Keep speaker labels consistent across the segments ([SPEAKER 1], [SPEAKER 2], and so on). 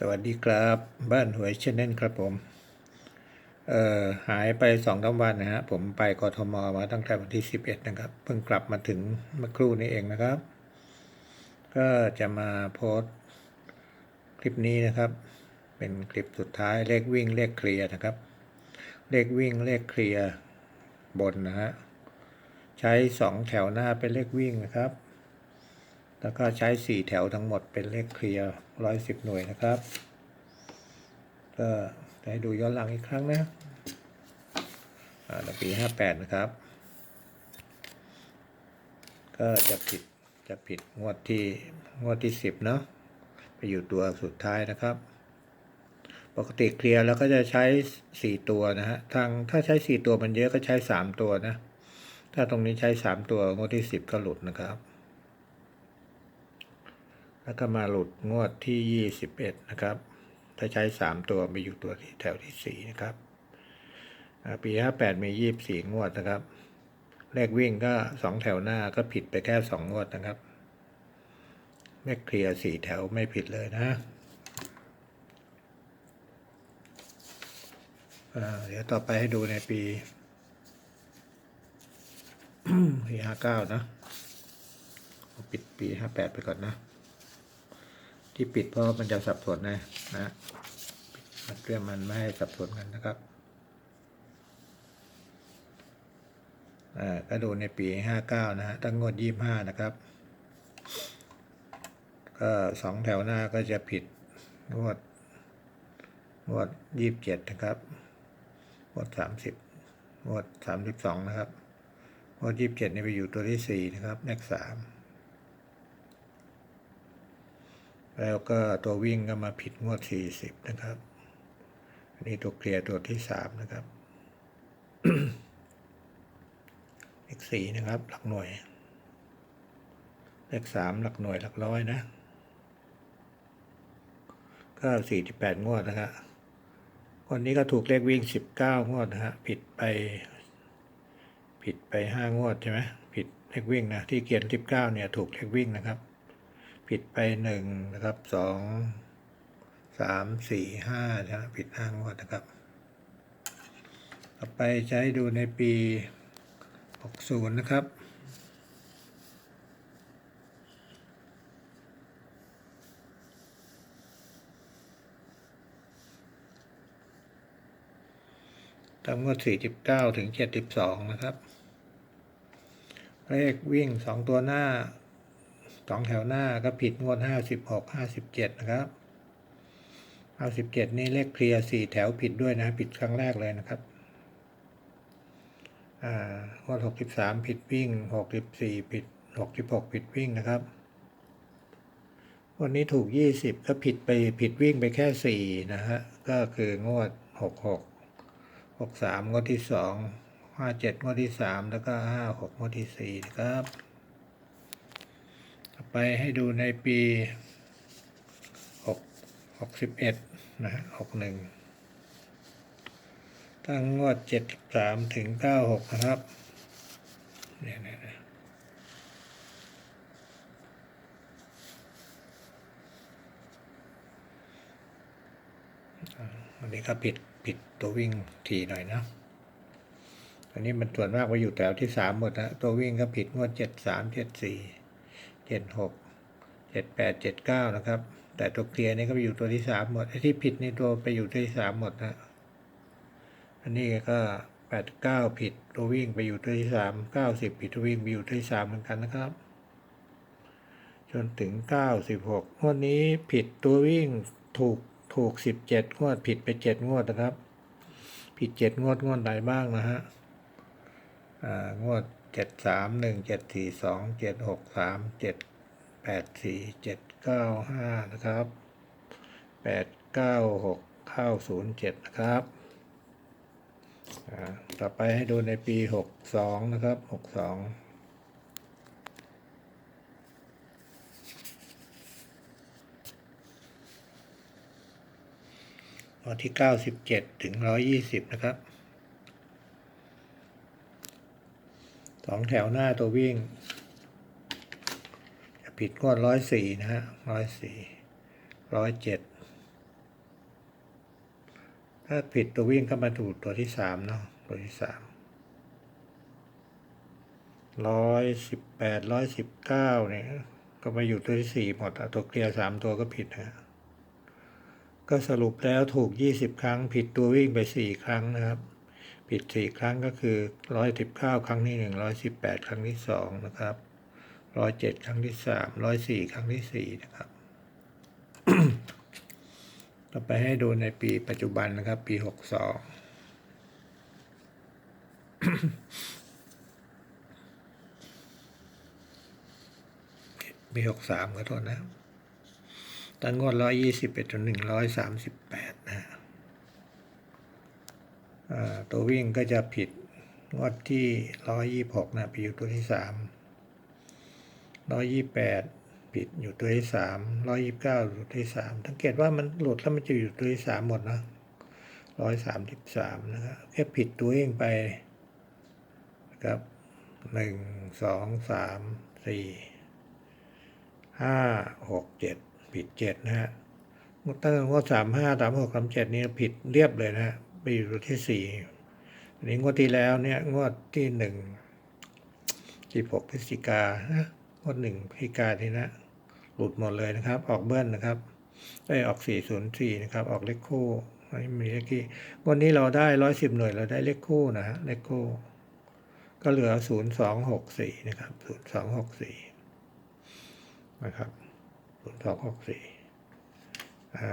[SPEAKER 1] สวัสดีครับ บ้านหวยเชนเน่นครับผม เอ่อหายไปสองสาวันนะฮะผมไปกทมมาตั้งแต่วันที่สิบเอ็ดนะครับ เพิ่งกลับมาถึงเมื่อครู่นี้เองนะครับ ก็จะมาโพสต์คลิปนี้นะครับ เป็นคลิปสุดท้ายเลขวิ่งเลขเคลียร์นะครับ เลขวิ่งเลขเคลียร์บนนะฮะใช้สองแถวหน้าเป็นเลขวิ่งนะครับ แล้วก็ใช้สี่แถวทั้งหมดเป็นเลขเคลียร์ร้อยสิบหน่วยนะครับ ก็ให้ดูย้อนหลังอีกครั้งนะอ่าในปีห้าแปดนะครับ ก็จะผิดจะผิดงวดที่งวดที่สิบเนาะไปอยู่ตัวสุดท้ายนะครับ ปกติเคลียร์แล้วก็จะใช้สี่ตัวนะฮะทางถ้าใช้สี่ตัวมันเยอะก็ใช้สามตัวนะ ถ้าตรงนี้ใช้สามตัวงวดที่สิบก็หลุดนะครับ แล้วก็มาหลุดงวดที่ 21 นะครับ ถ้าใช้ 3 ตัวไปอยู่ตัวที่แถวที่ 4 นะครับอ่าปี 58 มี 24 งวดนะครับ เลขวิ่งก็ 2 แถวหน้าก็ผิดไปแค่ 2 งวดนะครับเลขเคลียร์4แถวไม่ผิดเลยนะเดี๋ยวต่อไปให้ดูในปีปี59นะเอาปิดปี58ไปก่อนนะ ที่ปิดเพราะมันจะสับสนนะนะเพื่อมันไม่ให้สับสนกันนะครับอ่าก็ดูในปีห้าเก้านะฮะตั้งงวดยี่ห้านะครับ ก็สองแถวหน้าก็จะผิดงวดงวดยี่สิบเจ็ดนะครับงวดสามสิบงวดสามสิบสองนะครับงวดยี่สิบเจ็ดนี่ไปอยู่ตัวที่สี่นะครับเลขสาม แล้วก็ตัววิ่งก็มาผิดงวด 40 นะครับ อันนี้ตัวเคลียร์ตัวที่ 3 นะครับเลข4นะครับ หลักหน่วย เลข3หลักหน่วยหลักร้อยนะก็48งวดนะครับคนนี้ก็ถูกเลขวิ่ง19งวดนะฮะผิดไป ผิดไป5งวดใช่ไหมผิดเลขวิ่งนะที่เขียน19เนี่ย ถูกเลขวิ่งนะครับ ผิดไปหนึ่งนะครับสองสามสี่ห้านะผิดห้างวดนะครับ ต่อไปใช้ดูในปีหกศูนย์นะครับตั้งงวดสี่สิบเก้าถึงเจ็ดสิบสองนะครับ เลขวิ่งสองตัวหน้า สองแถวหน้าก็ผิดงวดห้าสิบหกห้าสิบเจ็ดนะครับห้าสิบเจ็ดนี่เลขเคลียร์สี่แถวผิดด้วยนะ ผิดครั้งแรกเลยนะครับอ่างวดหกสิบสามผิดวิ่งหกสิบสี่ผิดหกสิบหกผิดวิ่งนะครับ วันนี้ถูกยี่สิบก็ผิดไปผิดวิ่งไปแค่สี่นะฮะ ก็คืองวดหกหกหกสามงวดที่สองห้าเจ็ดงวดที่สามแล้วก็ห้าหกงวดที่สี่นะครับ ไปให้ดูในปีหกหกสิบเอ็ดนะฮะหกหนึ่งตั้งงวดเจ็ดสามถึงเก้าหกนะครับเนี่ยอันนี้ก็ผิดผิดตัววิ่งทีหน่อยนะอันนี้มันส่วนมากไปอยู่แถวที่สามหมดนะตัววิ่งก็ผิดงวดเจ็ดสามเจ็ดสี่ เจ็ดหกเจ็ดแปดเจ็ดเก้านะครับ แต่ตัวเคลียร์นี่ก็ไปอยู่ตัวที่สามหมดไอ้ที่ผิดนี่ตัวไปอยู่ตัวที่สามหมดนะอันนี้ก็แปดเก้าผิดตัววิ่งไปอยู่ตัวที่สามเก้าสิบผิดตัววิ่งไปอยู่ตัวที่สามเหมือนกันนะครับ จนถึงเก้าสิบหกงวดนี้ผิดตัววิ่งถูกถูกสิบเจ็ดงวดผิดไปเจ็ดงวดนะครับ ผิดเจ็ดงวดงวดไหนบ้างนะฮะ อ่างวด เจ็ดสามหนึ่งเจ็ดสี่สองเจ็ดหกสามเจ็ดแปดสี่เจ็ดเก้าห้านะครับแปดเก้าหกเข้าศูนย์เจ็ดนะครับต่อไปให้ดูในปีหกสองนะครับหกสองวันที่เก้าสิบเจ็ดถึงร้อยยี่สิบนะครับ สองแถวหน้าตัววิ่งจะผิดงวดร้อยสี่นะฮะร้อยสี่ร้อยเจ็ดถ้าผิดตัววิ่งก็มาถูกตัวที่สามเนาะตัวที่สามร้อยสิบแปดร้อยสิบเก้าเนี่ยก็มาอยู่ตัวที่สี่หมดอะตัวเคลียร์สามตัวก็ผิดฮะก็สรุปแล้วถูกยี่สิบครั้ง ผิดตัววิ่งไปสี่ครั้งนะครับ ผิดสี่ครั้งก็คือร้อยสิบเก้าครั้งที่หนึ่งร้อยสิบแปดครั้งที่สองนะครับร้อยเจ็ดครั้งที่สามร้อยสี่ครั้งที่สี่นะครับ ต่อไปให้ดูในปีปัจจุบันนะครับ ปีหกสองปีหกสามก็โทษนะตั้งงวดร้อยยี่สิบเอ็ดจนหนึ่งร้อยสามสิบแปดนะฮะ ตัววิ่งก็จะผิดงวดที่ร้อยยี่หกนะไปอยู่ตัวที่สามร้อยยี่แปดผิดอยู่ตัวที่สามร้อยยี่เก้าอยู่ตัวที่สามสังเกตว่ามันหลุดแล้วมันจะอยู่ตัวที่สามหมดนะร้อยสามสิบสามนะครับแค่ผิดตัวเองไปนะครับหนึ่งสองสามสี่ห้าหกเจ็ดผิดเจ็ดนะฮะตั้งแต่งวดสามห้าสามหกสามเจ็ดนี่ผิดเรียบเลยนะฮะ ปอยู่ตัวที่สี่อันนี้งวดที่แล้วเนี่ยงวดที่หนึ่งสิบหกพฤศจิกานะงวดหนึ่งพฤศจิกาที่นะ หลุดหมดเลยนะครับ ออกเบิ้ลนะครับได้ออกสี่ศูนย์สี่นะครับ ออกเลขคู่ไม่มีเลขคี่วันนี้เราได้ร้อยสิบหน่วยเราได้เลขคู่นะฮะเลขคู่ ก็เหลือศูนย์สองหกสี่นะครับศูนย์สองหกสี่นะครับศูนย์สองหกสี่อั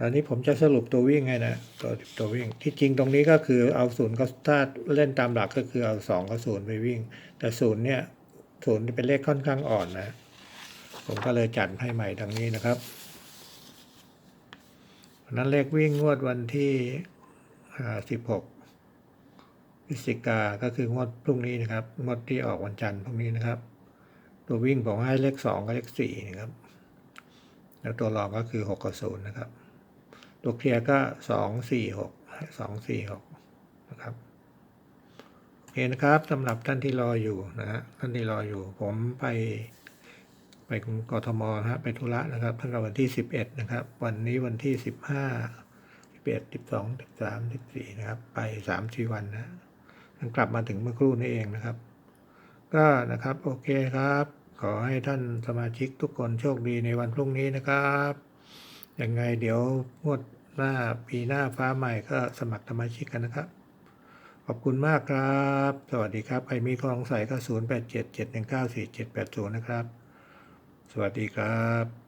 [SPEAKER 1] อันนี้ผมจะสรุปตัววิ่งให้นะ ตัวตัววิ่ง ที่จริงตรงนี้ก็คือเอาศูนย์ก็ถ้าเล่นตามหลักก็คือเอาสองกับศูนย์ไปวิ่ง แต่ศูนย์เนี่ยศูนย์เป็นเลขค่อนข้างอ่อนนะ ผมก็เลยจัดให้ใหม่ดังนี้นะครับนนั้นเลขวิ่งงวดวันที่สิบหกพฤศจิกาก็คืองวดพรุ่งนี้นะครับ งวดที่ออกวันจันทร์พรุ่งนี้นะครับ ตัววิ่งผมให้เลขสองกับเลขสี่นะครับ แล้วตัวรองก็คือหกกับศูนย์นะครับ ตัวเคลียร์ก็สองสี่หกสองสี่หกนะครับโอเคนะครับสำหรับท่านที่รออยู่นะฮะท่านที่รออยู่ ผมไป ไปกรทมนะฮะไปธุระนะครับตั้งแต่วันที่สิบเอ็ดนะครับ วันนี้วันที่สิบห้าสิบเอ็ดสิบสองสิบสามสิบสี่นะครับ ไปสามสี่วันนะทั้งกลับมาถึงเมื่อครู่นี้เองนะครับ ก็นะครับโอเคครับ ขอให้ท่านสมาชิกทุกคนโชคดีในวันพรุ่งนี้นะครับยังไงเดี๋ยวงวด หน้าปีหน้าฟ้าใหม่ก็สมัครสมาชิกกันนะครับ ขอบคุณมากครับ สวัสดีครับ ใครมีข้อสงสัยก็ 0 8 7 7 1 9 4 7 8 0 นะครับ สวัสดีครับ